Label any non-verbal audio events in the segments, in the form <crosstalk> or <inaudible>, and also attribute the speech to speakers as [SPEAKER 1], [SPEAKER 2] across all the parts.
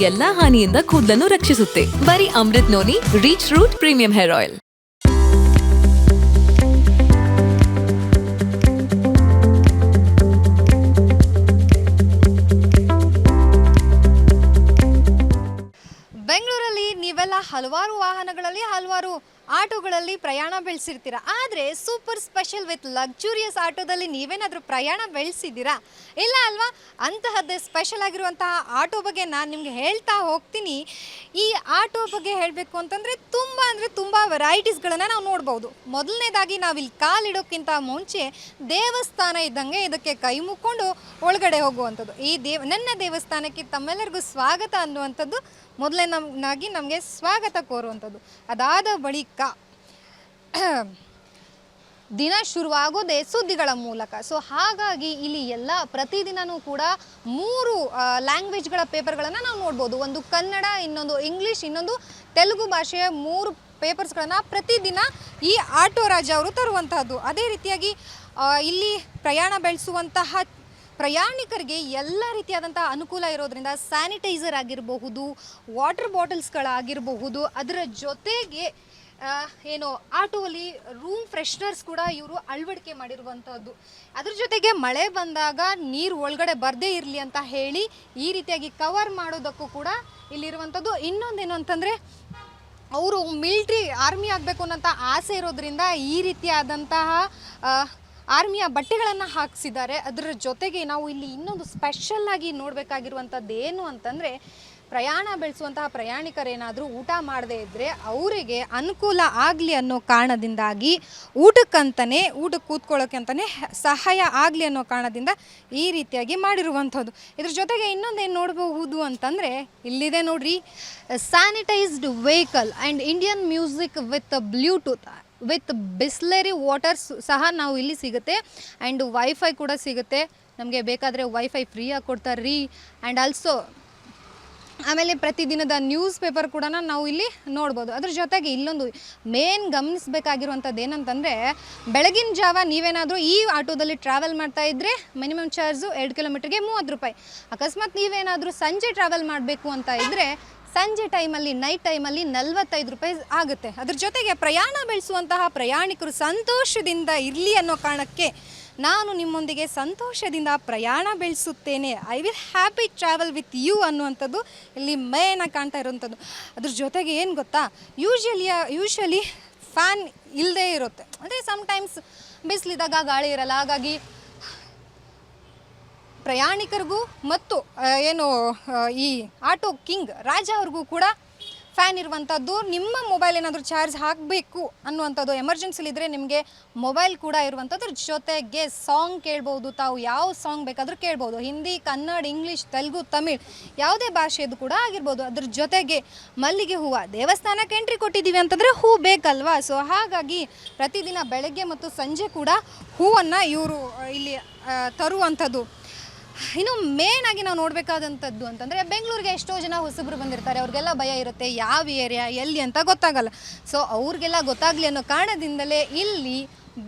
[SPEAKER 1] ಎಲ್ಲಾ ಹಾನಿಯಿಂದ ಕೂದಲನ್ನು ರಕ್ಷಿಸುತ್ತೆ. ಬರೀ Amrut noni reach root premium hair oil
[SPEAKER 2] ಬೆಂಗಳೂರಲ್ಲಿ ನೀವೆಲ್ಲ ಹಲವಾರು ವಾಹನಗಳಲ್ಲಿ ಹಲವಾರು ಆಟೋಗಳಲ್ಲಿ ಪ್ರಯಾಣ ಬೆಳೆಸಿರ್ತೀರ? ಆದರೆ ಸೂಪರ್ ಸ್ಪೆಷಲ್ ವಿತ್ ಲಕ್ಸುರಿಯಸ್ ಆಟೋದಲ್ಲಿ ನೀವೇನಾದರೂ ಪ್ರಯಾಣ ಬೆಳೆಸಿದ್ದೀರಾ? ಇಲ್ಲ ಅಲ್ವಾ? ಅಂತಹದ್ದೇ ಸ್ಪೆಷಲ್ ಆಗಿರುವಂತಹ ಆಟೋ ಬಗ್ಗೆ ನಾನು ನಿಮಗೆ ಹೇಳ್ತಾ ಹೋಗ್ತೀನಿ. ಈ ಆಟೋ ಬಗ್ಗೆ ಹೇಳಬೇಕು ಅಂತಂದರೆ ತುಂಬ ಅಂದರೆ ತುಂಬ ವೆರೈಟೀಸ್ಗಳನ್ನು ನಾವು ನೋಡ್ಬೋದು. ಮೊದಲನೇದಾಗಿ ನಾವಿಲ್ಲಿ ಕಾಲಿಡೋಕ್ಕಿಂತ ಮುಂಚೆ ದೇವಸ್ಥಾನ ಇದ್ದಂಗೆ ಇದಕ್ಕೆ ಕೈ ಮುಕ್ಕೊಂಡು ಒಳಗಡೆ ಹೋಗುವಂಥದ್ದು. ಈ ದೇವ, ನನ್ನ ದೇವಸ್ಥಾನಕ್ಕೆ ತಮ್ಮೆಲ್ಲರಿಗೂ ಸ್ವಾಗತ ಅನ್ನುವಂಥದ್ದು ಮೊದಲನೇನಾಗಿ ನಮಗೆ ಸ್ವಾಗತ ಕೋರುವಂಥದ್ದು. ಅದಾದ ಬಳಿಕ <clears throat> ದಿನ ಶುರುವಾಗೋದೇ ಸುದ್ದಿಗಳ ಮೂಲಕ. ಸೊ ಹಾಗಾಗಿ ಇಲ್ಲಿ ಎಲ್ಲ ಪ್ರತಿದಿನವೂ ಕೂಡ ಮೂರು ಲ್ಯಾಂಗ್ವೇಜ್ಗಳ ಪೇಪರ್ಗಳನ್ನು ನಾವು ನೋಡ್ಬೋದು. ಒಂದು ಕನ್ನಡ, ಇನ್ನೊಂದು ಇಂಗ್ಲೀಷ್ ಇನ್ನೊಂದು ತೆಲುಗು ಭಾಷೆಯ ಮೂರು ಪೇಪರ್ಸ್ಗಳನ್ನು ಪ್ರತಿದಿನ ಈ ಆಟೋ ರಾಜ ಅವರು ತರುವಂತಹದ್ದು. ಅದೇ ರೀತಿಯಾಗಿ ಇಲ್ಲಿ ಪ್ರಯಾಣ ಬೆಳೆಸುವಂತಹ ಪ್ರಯಾಣಿಕರಿಗೆ ಎಲ್ಲ ರೀತಿಯಾದಂಥ ಅನುಕೂಲ ಇರೋದ್ರಿಂದ ಸ್ಯಾನಿಟೈಸರ್ ಆಗಿರಬಹುದು ವಾಟರ್ ಬಾಟಲ್ಸ್ಗಳಾಗಿರಬಹುದು ಅದರ ಜೊತೆಗೆ ಏನು ಆಟೋಲಿ ರೂಮ್ ಫ್ರೆಶ್ನರ್ಸ್ ಕೂಡ ಇವರು ಅಳವಡಿಕೆ ಮಾಡಿರುವಂಥದ್ದು ಅದ್ರ ಜೊತೆಗೆ ಮಳೆ ಬಂದಾಗ ನೀರು ಒಳಗಡೆ ಬರದೇ ಇರಲಿ ಅಂತ ಹೇಳಿ ಈ ರೀತಿಯಾಗಿ ಕವರ್ ಮಾಡೋದಕ್ಕೂ ಕೂಡ ಇಲ್ಲಿರುವಂಥದ್ದು ಇನ್ನೊಂದೇನು ಅಂತಂದರೆ, ಅವರು ಮಿಲ್ಟ್ರಿ ಆರ್ಮಿ ಆಗಬೇಕು ಅನ್ನೋಂಥ ಆಸೆ ಇರೋದ್ರಿಂದ ಈ ರೀತಿಯಾದಂತಹ ಆರ್ಮಿಯ ಬಟ್ಟೆಗಳನ್ನು ಹಾಕಿಸಿದ್ದಾರೆ. ಅದರ ಜೊತೆಗೆ ನಾವು ಇಲ್ಲಿ ಇನ್ನೊಂದು ಸ್ಪೆಷಲ್ ಆಗಿ ನೋಡಬೇಕಾಗಿರುವಂಥದ್ದು ಏನು ಅಂತಂದರೆ, ಪ್ರಯಾಣ ಬೆಳೆಸುವಂತಹ ಪ್ರಯಾಣಿಕರೇನಾದರೂ ಊಟ ಮಾಡದೇ ಇದ್ದರೆ ಅವರಿಗೆ ಅನುಕೂಲ ಆಗಲಿ ಅನ್ನೋ ಕಾರಣದಿಂದಾಗಿ ಊಟಕ್ಕಂತಲೇ ಊಟಕ್ಕೆ ಕೂತ್ಕೊಳ್ಳೋಕೆ ಅಂತಲೇ ಸಹಾಯ ಆಗಲಿ ಅನ್ನೋ ಕಾರಣದಿಂದ ಈ ರೀತಿಯಾಗಿ ಮಾಡಿರುವಂಥದ್ದು ಇದ್ರ ಜೊತೆಗೆ ಇನ್ನೊಂದೇನು ನೋಡಬಹುದು ಅಂತಂದರೆ, ಇಲ್ಲಿದೆ ನೋಡ್ರಿ sanitized vehicle and Indian music with Bluetooth with Bisleri waters ಸಹ ನಾವು ಇಲ್ಲಿ ಸಿಗುತ್ತೆ. ಆ್ಯಂಡ್ ವೈಫೈ ಕೂಡ ಸಿಗುತ್ತೆ. ನಮಗೆ ಬೇಕಾದರೆ ವೈಫೈ ಫ್ರೀಯಾಗಿ ಕೊಡ್ತಾರೆ ರೀ ಆ್ಯಂಡ್ ಆಲ್ಸೋ ಆಮೇಲೆ ಪ್ರತಿದಿನದ ನ್ಯೂಸ್ ಪೇಪರ್ ಕೂಡ ನಾವು ಇಲ್ಲಿ ನೋಡ್ಬೋದು. ಅದ್ರ ಜೊತೆಗೆ ಇಲ್ಲೊಂದು ಮೇನ್ ಗಮನಿಸಬೇಕಾಗಿರುವಂಥದ್ದು ಏನಂತಂದರೆ, ಬೆಳಗಿನ ಜಾವ ನೀವೇನಾದರೂ ಈ ಆಟೋದಲ್ಲಿ ಟ್ರಾವೆಲ್ ಮಾಡ್ತಾ ಇದ್ದರೆ ಮಿನಿಮಮ್ ಚಾರ್ಜು ಎರಡು ಕಿಲೋಮೀಟ್ರಿಗೆ ಮೂವತ್ತು ರೂಪಾಯಿ. ಅಕಸ್ಮಾತ್ ನೀವೇನಾದರೂ ಸಂಜೆ ಟ್ರಾವೆಲ್ ಮಾಡಬೇಕು ಅಂತ ಇದ್ದರೆ ಸಂಜೆ ಟೈಮಲ್ಲಿ ನೈಟ್ ಟೈಮಲ್ಲಿ ನಲ್ವತ್ತೈದು ರೂಪಾಯಿ ಆಗುತ್ತೆ. ಅದ್ರ ಜೊತೆಗೆ ಪ್ರಯಾಣ ಬೆಳೆಸುವಂತಹ ಪ್ರಯಾಣಿಕರು ಸಂತೋಷದಿಂದ ಇರಲಿ ಅನ್ನೋ ಕಾರಣಕ್ಕೆ ನಾನು ನಿಮ್ಮೊಂದಿಗೆ ಸಂತೋಷದಿಂದ ಪ್ರಯಾಣ ಬೆಳೆಸುತ್ತೇನೆ. I will happy travel with you ಅನ್ನುವಂಥದ್ದು ಇಲ್ಲಿ ಮೇನ ಕಾಣ್ತಾ ಇರುವಂಥದ್ದು. ಅದ್ರ ಜೊತೆಗೆ ಏನು ಗೊತ್ತಾ? ಯೂಶ್ವಲಿ ಯೂಶ್ವಲಿ ಫ್ಯಾನ್ ಇಲ್ಲದೇ ಇರುತ್ತೆ. ಅಂದರೆ ಸಮ್ಟೈಮ್ಸ್ ಬಿಸಿಲಿದಾಗ ಗಾಳಿ ಇರಲ್ಲ. ಹಾಗಾಗಿ ಪ್ರಯಾಣಿಕರಿಗೂ ಮತ್ತು ಏನು ಈ ಆಟೋ ಕಿಂಗ್ ರಾಜ ಅವ್ರಿಗೂ ಕೂಡ ಫ್ಯಾನ್ ಇರುವಂಥದ್ದು ನಿಮ್ಮ ಮೊಬೈಲ್ ಏನಾದರೂ ಚಾರ್ಜ್ ಹಾಕಬೇಕು ಅನ್ನುವಂಥದ್ದು ಎಮರ್ಜೆನ್ಸಿಲಿದ್ದರೆ ನಿಮಗೆ ಮೊಬೈಲ್ ಕೂಡ ಇರುವಂಥದ್ರ ಜೊತೆಗೆ ಸಾಂಗ್ ಕೇಳ್ಬೋದು, ತಾವು ಯಾವ ಸಾಂಗ್ ಬೇಕಾದರೂ ಕೇಳ್ಬೋದು. ಹಿಂದಿ, ಕನ್ನಡ ಇಂಗ್ಲೀಷ್ ತೆಲುಗು, ತಮಿಳ್ ಯಾವುದೇ ಭಾಷೆಯದು ಕೂಡ ಆಗಿರ್ಬೋದು. ಅದ್ರ ಜೊತೆಗೆ ಮಲ್ಲಿಗೆ ಹೂವು, ದೇವಸ್ಥಾನಕ್ಕೆ ಎಂಟ್ರಿ ಕೊಟ್ಟಿದ್ದೀವಿ ಅಂತಂದರೆ ಹೂ ಬೇಕಲ್ವಾ? ಸೊ ಹಾಗಾಗಿ ಪ್ರತಿದಿನ ಬೆಳಗ್ಗೆ ಮತ್ತು ಸಂಜೆ ಕೂಡ ಹೂವನ್ನು ಇವರು ಇಲ್ಲಿ ತರುವಂಥದ್ದು ಇನ್ನು ಮೇನ್ ಆಗಿ ನಾವು ನೋಡಬೇಕಾದಂಥದ್ದು ಅಂತಂದರೆ ಬೆಂಗಳೂರಿಗೆ ಎಷ್ಟೋ ಜನ ಹೊಸಬ್ರು ಬಂದಿರ್ತಾರೆ. ಅವ್ರಿಗೆಲ್ಲ ಭಯ ಇರುತ್ತೆ, ಯಾವ ಏರಿಯಾ ಎಲ್ಲಿ ಅಂತ ಗೊತ್ತಾಗಲ್ಲ. ಸೊ ಅವ್ರಿಗೆಲ್ಲ ಗೊತ್ತಾಗಲಿ ಅನ್ನೋ ಕಾರಣದಿಂದಲೇ ಇಲ್ಲಿ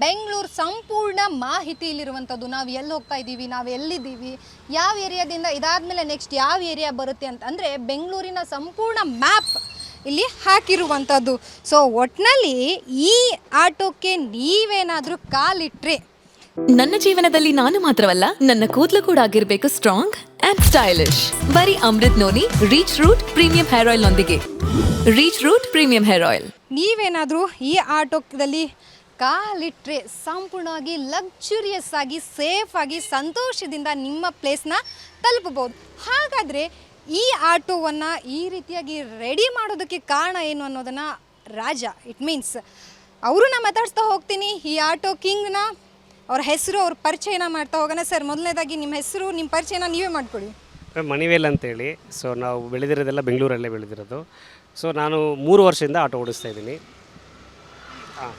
[SPEAKER 2] ಬೆಂಗಳೂರು ಸಂಪೂರ್ಣ ಮಾಹಿತಿ ಇಲ್ಲಿರುವಂಥದ್ದು ನಾವು ಎಲ್ಲಿ ಹೋಗ್ತಾ ಇದ್ದೀವಿ, ನಾವು ಎಲ್ಲಿದ್ದೀವಿ, ಯಾವ ಏರಿಯಾದಿಂದ ಇದಾದಮೇಲೆ ನೆಕ್ಸ್ಟ್ ಯಾವ ಏರಿಯಾ ಬರುತ್ತೆ ಅಂತ ಅಂದರೆ ಬೆಂಗಳೂರಿನ ಸಂಪೂರ್ಣ ಮ್ಯಾಪ್ ಇಲ್ಲಿ ಹಾಕಿರುವಂಥದ್ದು. ಸೊ ಒಟ್ಟಿನಲ್ಲಿ ಈ ಆಟೋಕ್ಕೆ ನೀವೇನಾದರೂ ಕಾಲಿಟ್ರೆ.
[SPEAKER 1] ನನ್ನ ಜೀವನದಲ್ಲಿ ನಾನು ಮಾತ್ರವಲ್ಲ, ನನ್ನ ಕೂದಲು ಕೂಡ ಆಗಿರ್ಬೇಕು ಸ್ಟ್ರಾಂಗ್ ಅಂಡ್ ಸ್ಟೈಲಿಶ್ ಬರೀ Amrut noni reach root premium hair oil ನೊಂದಿಗೆ. Reach root premium hair oil
[SPEAKER 2] ನೀವೇನಾದರೂ ಈ ಆಟೋದಲ್ಲಿ ಕಾಲಿಟ್ರೆ ಸಂಪೂರ್ಣವಾಗಿ ಲಕ್ಸುರಿಯಸ್ ಆಗಿ ಸೇಫ್ ಆಗಿ, ಸಂತೋಷದಿಂದ ನಿಮ್ಮ ಪ್ಲೇಸ್ನ ತಲುಪಬಹುದು. ಹಾಗಾದರೆ ಈ ಆಟೋವನ್ನು ಈ ರೀತಿಯಾಗಿ ರೆಡಿ ಮಾಡೋದಕ್ಕೆ ಕಾರಣ ಏನು ಅನ್ನೋದನ್ನು ರಾಜ ಇಟ್ ಮೀನ್ಸ್ ಅವ್ರನ್ನ ಮಾತಾಡ್ಸ್ತಾ ಹೋಗ್ತೀನಿ. ಈ ಆಟೋ ಕಿಂಗ್ನ ಅವ್ರ ಹೆಸರು ಅವ್ರ ಪರಿಚಯನ ಮಾಡ್ತಾ ಹೋಗೋಣ. ಸರ್, ಮೊದಲನೇದಾಗಿ ನಿಮ್ಮ ಹೆಸರು, ನಿಮ್ಮ ಪರಿಚಯನ ನೀವೇ ಮಾಡ್ಕೊಳ್ಳಿ
[SPEAKER 3] ಮಣಿವೇಲ್ ಅಂತೇಳಿ. ಸೊ, ನಾವು ಬೆಳೆದಿರೋದೆಲ್ಲ ಬೆಂಗಳೂರಲ್ಲೇ ಬೆಳೆದಿರೋದು. ಸೊ, ನಾನು ಮೂರು ವರ್ಷದಿಂದ ಆಟೋ ಓಡಿಸ್ತಾ ಇದ್ದೀನಿ. ಹಾಂ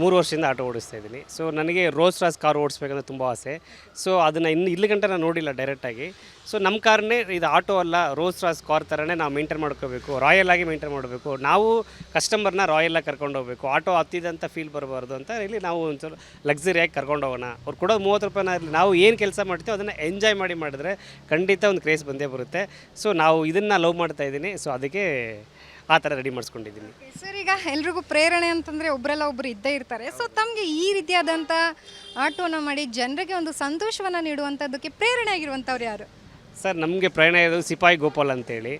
[SPEAKER 3] ಮೂರು ವರ್ಷದಿಂದ ಆಟೋ ಓಡಿಸ್ತಾ ಇದ್ದೀನಿ. ಸೊ ನನಗೆ ರೋಸ್ ರಾಸ್ ಕಾರ್ ಓಡಿಸ್ಬೇಕಂದ್ರೆ ತುಂಬ ಆಸೆ. ಸೊ ಅದನ್ನು ಇನ್ನು ಇಲ್ಲಿ ಗಂಟೆ ನಾನು ನೋಡಿಲ್ಲ ಡೈರೆಕ್ಟಾಗಿ ಸೊ ನಮ್ಮ ಕಾರ್ನೇ ಇದು ಆಟೋ ಅಲ್ಲ ರೋಸ್ ರಾಸ್ ಕಾರ್ ಥರನೇ ನಾವು ಮೇಂಟೈನ್ ಮಾಡ್ಕೋಬೇಕು. ರಾಯಲ್ ಆಗಿ ಮೇಂಟೈನ್ ಮಾಡಬೇಕು. ನಾವು ಕಸ್ಟಮರ್ನ ರಾಯಲಾಗಿ ಕರ್ಕೊಂಡು ಹೋಗಬೇಕು. ಆಟೋ ಹತ್ತಿದಂಥ ಫೀಲ್ ಬರಬಾರ್ದು ಅಂತ ಇಲ್ಲಿ ನಾವು ಒಂದು ಸ್ವಲ್ಪ ಲಕ್ಸುರಿಯಾಗಿ ಕರ್ಕೊಂಡು ಹೋಗೋಣ. ಅವ್ರು ಕೊಡೋದು ಮೂವತ್ತು ರೂಪಾಯಿನ ಇರಲಿ ನಾವು ಏನು ಕೆಲಸ ಮಾಡ್ತೀವೋ ಅದನ್ನು ಎಂಜಾಯ್ ಮಾಡಿ ಮಾಡಿದ್ರೆ ಖಂಡಿತ ಒಂದು ಕ್ರೇಸ್ ಬಂದೇ ಬರುತ್ತೆ. ಸೊ ನಾವು ಇದನ್ನು ಲವ್ ಮಾಡ್ತಾ ಇದ್ದೀನಿ. ಸೊ ಅದಕ್ಕೆ ಆ ಥರ ರೆಡಿ ಮಾಡಿಸ್ಕೊಂಡಿದ್ದೀನಿ.
[SPEAKER 2] ಸರ್ ಈಗ ಎಲ್ರಿಗೂ ಪ್ರೇರಣೆ ಅಂತಂದರೆ ಒಬ್ಬರೆಲ್ಲ ಒಬ್ಬರು ಇದ್ದೇ ಇರ್ತಾರೆ. ಸೊ ತಮಗೆ ಈ ರೀತಿಯಾದಂಥ ಆಟೋನ ಮಾಡಿ ಜನರಿಗೆ ಒಂದು ಸಂತೋಷವನ್ನು ನೀಡುವಂಥದ್ದಕ್ಕೆ ಪ್ರೇರಣೆ ಆಗಿರುವಂಥವ್ರು ಯಾರು?
[SPEAKER 3] ಸರ್ ನಮಗೆ ಪ್ರೇರಣೆ ಇರೋದು ಸಿಪಾಯಿ ಗೋಪಾಲ್ ಅಂತೇಳಿ.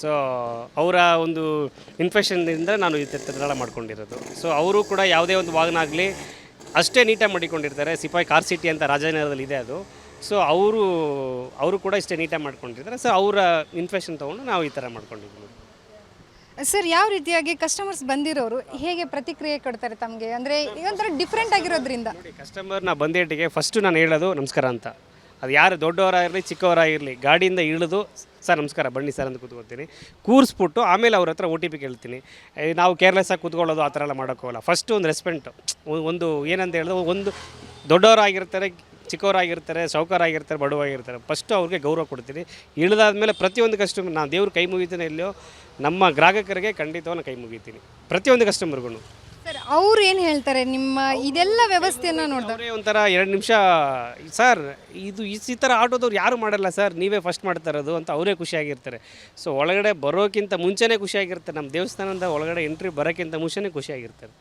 [SPEAKER 3] ಸೊ ಅವರ ಒಂದು ಇನ್ಫೆಕ್ಷನ್ನಿಂದ ನಾನು ಈ ತಂತ್ರಜ್ಞಾನ ಮಾಡ್ಕೊಂಡಿರೋದು. ಸೊ ಅವರು ಕೂಡ ಯಾವುದೇ ಒಂದು ವಾಹನ ಆಗಲಿ ಅಷ್ಟೇ ನೀಟಾಗಿ ಮಾಡಿಕೊಂಡಿರ್ತಾರೆ. ಸಿಪಾಯಿ ಕಾರ್ ಸಿಟಿ ಅಂತ ರಾಜನಗರದಲ್ಲಿ ಇದೆ ಅದು. ಸೊ ಅವರು ಅವರು ಕೂಡ ಇಷ್ಟೇ ನೀಟಾಗಿ ಮಾಡ್ಕೊಂಡಿರ್ತಾರೆ. ಸೊ ಅವರ ಇನ್ಫೆಕ್ಷನ್ ತೊಗೊಂಡು ನಾವು ಈ ಥರ ಮಾಡ್ಕೊಂಡಿದ್ದೀವಿ.
[SPEAKER 2] ಸರ್, ಯಾವ ರೀತಿಯಾಗಿ ಕಸ್ಟಮರ್ಸ್ ಬಂದಿರೋರು ಹೇಗೆ ಪ್ರತಿಕ್ರಿಯೆ ಕೊಡ್ತಾರೆ ತಮಗೆ? ಅಂದರೆ ಒಂಥರ ಡಿಫ್ರೆಂಟ್ ಆಗಿರೋದ್ರಿಂದ.
[SPEAKER 3] ನೋಡಿ ನಾ ಬಂದೇಟಿಗೆ ಫಸ್ಟು ನಾನು ಹೇಳೋದು ನಮಸ್ಕಾರ ಅಂತ. ಅದು ಯಾರು ದೊಡ್ಡವರಾಗಿರಲಿ ಚಿಕ್ಕವರಾಗಿರಲಿ ಗಾಡಿಯಿಂದ ಇಳಿದು, ಸರ್, ನಮಸ್ಕಾರ, ಬನ್ನಿ ಸರ್ ಅಂತ ಕೂತ್ಕೊಳ್ತೀನಿ. ಕೂರಿಸ್ಬಿಟ್ಟು ಆಮೇಲೆ ಅವ್ರ ಹತ್ರ ಓ ಟಿ ಪಿ ಕೇಳ್ತೀನಿ. ನಾವು ಕೇರ್ಲೆಸ್ ಆಗಿ ಕೂತ್ಕೊಳ್ಳೋದು ಆ ಥರ ಎಲ್ಲ ಮಾಡೋಕ್ಕೋಗಲ್ಲ ಫಸ್ಟು ಒಂದು ರೆಸ್ಪೆಕ್ಟ್ ಒಂದು ಏನಂತ ಹೇಳಿದ್ರೆ ಒಂದು ದೊಡ್ಡವರಾಗಿರ್ತಾರೆ ಚಿಕ್ಕವರಾಗಿರ್ತಾರೆ ಸೌಕಾರಾಗಿರ್ತಾರೆ ಬಡವರಾಗಿರ್ತಾರೆ ಫಸ್ಟು ಅವ್ರಿಗೆ ಗೌರವ ಕೊಡ್ತೀನಿ. ಇಳಿದಾದ್ಮೇಲೆ ಪ್ರತಿಯೊಂದು ಕಸ್ಟಮರ್ ನಾನು ದೇವ್ರ ಕೈ ಮುಗಿತೀನಿ ಇಲ್ಲೋ ನಮ್ಮ ಗ್ರಾಹಕರಿಗೆ ಖಂಡಿತವಾಗಿ ನಾನು ಕೈ ಮುಗಿತೀನಿ. ಪ್ರತಿಯೊಂದು ಕಸ್ಟಮರ್ಗೂ
[SPEAKER 2] ಸರ್ ಅವ್ರು ಏನು ಹೇಳ್ತಾರೆ? ನಿಮ್ಮ ಇದೆಲ್ಲ ವ್ಯವಸ್ಥೆಯನ್ನು
[SPEAKER 3] ನೋಡಿದ್ರೆ ಒಂಥರ ಎರಡು ನಿಮಿಷ ಸರ್ ಇದು ಈ ಈ ಥರ ಆಟೋದವ್ರು ಯಾರು ಮಾಡಲ್ಲ ಸರ್ ನೀವೇ ಫಸ್ಟ್ ಮಾಡ್ತಾ ಇರೋದು ಅಂತ ಅವರೇ ಖುಷಿಯಾಗಿರ್ತಾರೆ. ಸೊ ಒಳಗಡೆ ಬರೋಕ್ಕಿಂತ ಮುಂಚೆನೇ ಖುಷಿಯಾಗಿರ್ತಾರೆ. ನಮ್ಮ ದೇವಸ್ಥಾನದ ಒಳಗಡೆ ಎಂಟ್ರಿ ಬರೋಕ್ಕಿಂತ ಮುಂಚೆನೇ ಖುಷಿಯಾಗಿರ್ತಾರೆ.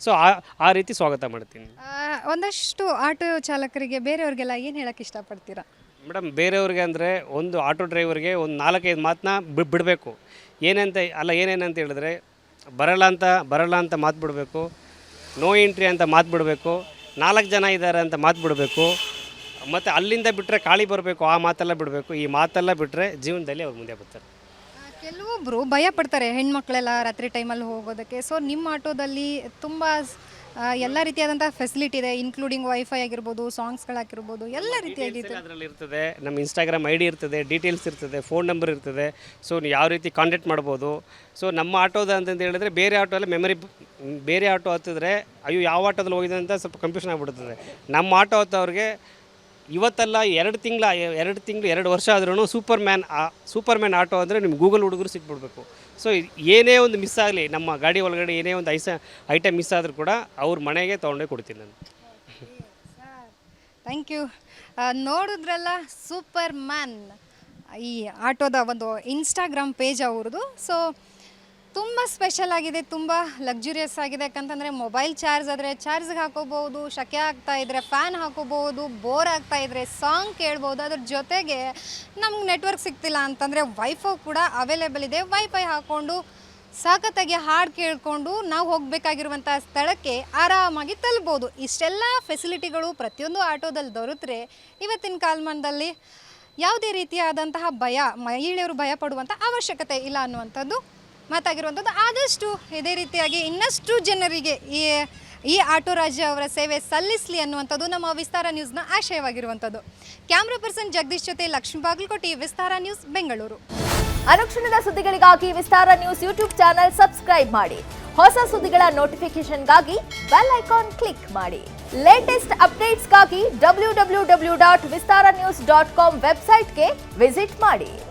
[SPEAKER 3] ಸೊ ಆ ಆ ರೀತಿ ಸ್ವಾಗತ ಮಾಡ್ತೀನಿ.
[SPEAKER 2] ಆ, ಒಂದಷ್ಟು ಆಟೋ ಚಾಲಕರಿಗೆ ಬೇರೆಯವ್ರಿಗೆಲ್ಲ ಏನು ಹೇಳಕ್ಕೆ ಇಷ್ಟಪಡ್ತೀರಾ?
[SPEAKER 3] ಮೇಡಮ್ ಬೇರೆಯವ್ರಿಗೆ ಅಂದರೆ ಒಂದು ಆಟೋ ಡ್ರೈವರ್ಗೆ ಒಂದು ನಾಲ್ಕೈದು ಮಾತನ್ನ ಬಿಡಬೇಕು. ಏನಂತ ಅಲ್ಲ ಏನೇನಂತ ಹೇಳಿದ್ರೆ ಬರಲ್ಲ ಅಂತ ಬರಲ್ಲ ಅಂತ ಮಾತು ಬಿಡಬೇಕು. ನೋ ಎಂಟ್ರಿ ಅಂತ ಮಾತು ಬಿಡಬೇಕು. ನಾಲ್ಕು ಜನ ಇದ್ದಾರೆ ಅಂತ ಮಾತು ಬಿಡಬೇಕು. ಮತ್ತು ಅಲ್ಲಿಂದ ಬಿಟ್ಟರೆ ಕಾಳಿ ಬರಬೇಕು ಆ ಮಾತೆಲ್ಲ ಬಿಡಬೇಕು. ಈ ಮಾತೆಲ್ಲ ಬಿಟ್ಟರೆ ಜೀವನದಲ್ಲಿ ಅವ್ರು ಮುಂದೆ ಬರ್ತಾರೆ.
[SPEAKER 2] ಆ, ಕೆಲವೊಬ್ರು ಭಯ ಪಡ್ತಾರೆ ಹೆಣ್ಮಕ್ಳೆಲ್ಲ ರಾತ್ರಿ ಟೈಮಲ್ಲಿ ಹೋಗೋದಕ್ಕೆ. ಸೊ ನಿಮ್ಮ ಆಟೋದಲ್ಲಿ ತುಂಬ ಎಲ್ಲ ರೀತಿಯಾದಂಥ ಫೆಸಿಲಿಟಿ ಇದೆ ಇನ್ಕ್ಲೂಡಿಂಗ್ ವೈಫೈ ಆಗಿರ್ಬೋದು ಸಾಂಗ್ಸ್ಗಳಾಗಿರ್ಬೋದು ಎಲ್ಲ ರೀತಿಯಾಗಿ.
[SPEAKER 3] ಅದರಲ್ಲಿ ಇರ್ತದೆ. ನಮ್ಮ ಇನ್ಸ್ಟಾಗ್ರಾಮ್ ಐ ಡಿ ಇರ್ತದೆ ಡೀಟೇಲ್ಸ್ ಇರ್ತದೆ ಫೋನ್ ನಂಬರ್ ಇರ್ತದೆ ಸೊ ನೀವು ಯಾವ ರೀತಿ ಕಾಂಟ್ಯಾಕ್ಟ್ ಮಾಡ್ಬೋದು. ಸೊ ನಮ್ಮ ಆಟೋದ ಅಂತಂದು ಹೇಳಿದ್ರೆ ಬೇರೆ ಆಟೋ ಎಲ್ಲ ಮೆಮರಿ ಬೇರೆ ಆಟೋ ಹತ್ತಿದ್ರೆ ಅಯ್ಯೋ ಯಾವ ಆಟೋದಲ್ಲಿ ಹೋಗಿದೆ ಅಂತ ಸ್ವಲ್ಪ ಕನ್ಫ್ಯೂಷನ್ ಆಗಿಬಿಡ್ತದೆ. ನಮ್ಮ ಆಟೋ ಹತ್ತವ್ರಿಗೆ ಇವತ್ತೆಲ್ಲ ಎರಡು ತಿಂಗಳ, ಎರಡು ತಿಂಗಳು, ಎರಡು ವರ್ಷ ಆದ್ರೂ Superman super man auto ಅಂದರೆ ನಿಮ್ಗೆ ಗೂಗಲ್ ಹುಡುಗರು ಸಿಕ್ಬಿಡ್ಬೇಕು. ಸೊ ಏನೇ ಒಂದು ಮಿಸ್ ಆಗಲಿ, ನಮ್ಮ ಗಾಡಿ ಒಳಗಡೆ ಏನೇ ಒಂದು ಐಸ ಐಟಮ್ ಮಿಸ್ ಆದರೂ ಕೂಡ ಅವ್ರ ಮನೆಗೆ ತೊಗೊಂಡೇ ಕೊಡ್ತೀನಿ ನಾನು.
[SPEAKER 2] ಥ್ಯಾಂಕ್ ಯು ನೋಡಿದ್ರಲ್ಲ ಸೂಪರ್ ಮ್ಯಾನ್ ಈ ಆಟೋದ ಒಂದು ಇನ್ಸ್ಟಾಗ್ರಾಮ್ ಪೇಜ್ ಅವ್ರದ್ದು ಸೊ ತುಂಬ ಸ್ಪೆಷಲ್ ಆಗಿದೆ, ತುಂಬ ಲಕ್ಸುರಿಯಸ್ ಆಗಿದೆ. ಯಾಕಂತಂದರೆ ಮೊಬೈಲ್ ಚಾರ್ಜ್ ಆದರೆ ಚಾರ್ಜ್ಗೆ ಹಾಕೋಬಹುದು, ಶಕೆ ಆಗ್ತಾ ಇದ್ರೆ ಫ್ಯಾನ್ ಹಾಕೋಬಹುದು ಬೋರ್ ಆಗ್ತಾ ಇದ್ರೆ ಸಾಂಗ್ ಕೇಳ್ಬೋದು ಅದ್ರ ಜೊತೆಗೆ ನಮ್ಗೆ ನೆಟ್ವರ್ಕ್ ಸಿಗ್ತಿಲ್ಲ ಅಂತಂದರೆ ವೈಫೈ ಕೂಡ ಅವೈಲೇಬಲ್ ಇದೆ. ವೈಫೈ ಹಾಕ್ಕೊಂಡು ಸಾಕತ್ತಾಗಿ ಹಾಡು ಕೇಳಿಕೊಂಡು ನಾವು ಹೋಗಬೇಕಾಗಿರುವಂಥ ಸ್ಥಳಕ್ಕೆ ಆರಾಮಾಗಿ ತಲುಬೋದು ಇಷ್ಟೆಲ್ಲ ಫೆಸಿಲಿಟಿಗಳು ಪ್ರತಿಯೊಂದು ಆಟೋದಲ್ಲಿ ದೊರೆತರೆ ಇವತ್ತಿನ ಕಾಲಮಾನದಲ್ಲಿ ಯಾವುದೇ ರೀತಿಯಾದಂತಹ ಭಯ, ಮಹಿಳೆಯರು ಭಯ ಪಡುವಂಥ ಅವಶ್ಯಕತೆ ಇಲ್ಲ ಅನ್ನುವಂಥದ್ದು ಮಾತಾಗಿರುವಂಥದ್ದು. ಆದಷ್ಟು ಇದೇ ರೀತಿಯಾಗಿ ಇನ್ನಷ್ಟು ಜನರಿಗೆ ಈ ಈ ಆಟೋ ರಾಜ್ಯ ಅವರ ಸೇವೆ ಸಲ್ಲಿಸಲಿ ಅನ್ನುವಂಥದ್ದು ನಮ್ಮ ವಿಸ್ತಾರ ನ್ಯೂಸ್ನ ಆಶಯವಾಗಿರುವಂಥದ್ದು. ಕ್ಯಾಮ್ರಾ ಪರ್ಸನ್ ಜಗದೀಶ್ ಜೊತೆ ಲಕ್ಷ್ಮೀ ಬಾಗಲಕೋಟೆ, ವಿಸ್ತಾರ ನ್ಯೂಸ್, ಬೆಂಗಳೂರು.
[SPEAKER 4] ಅನುಕ್ಷಣದ ಸುದ್ದಿಗಳಿಗಾಗಿ Vistara News YouTube channel subscribe ಮಾಡಿ. ಹೊಸ ಸುದ್ದಿಗಳ ನೋಟಿಫಿಕೇಶನ್ಗಾಗಿ ಬೆಲ್ ಐಕಾನ್ ಕ್ಲಿಕ್ ಮಾಡಿ. Latest ಅಪ್ಡೇಟ್ಸ್ಗಾಗಿ W W W dot Vistara News dot com ವೆಬ್ಸೈಟ್ಗೆ ವಿಸಿಟ್ ಮಾಡಿ.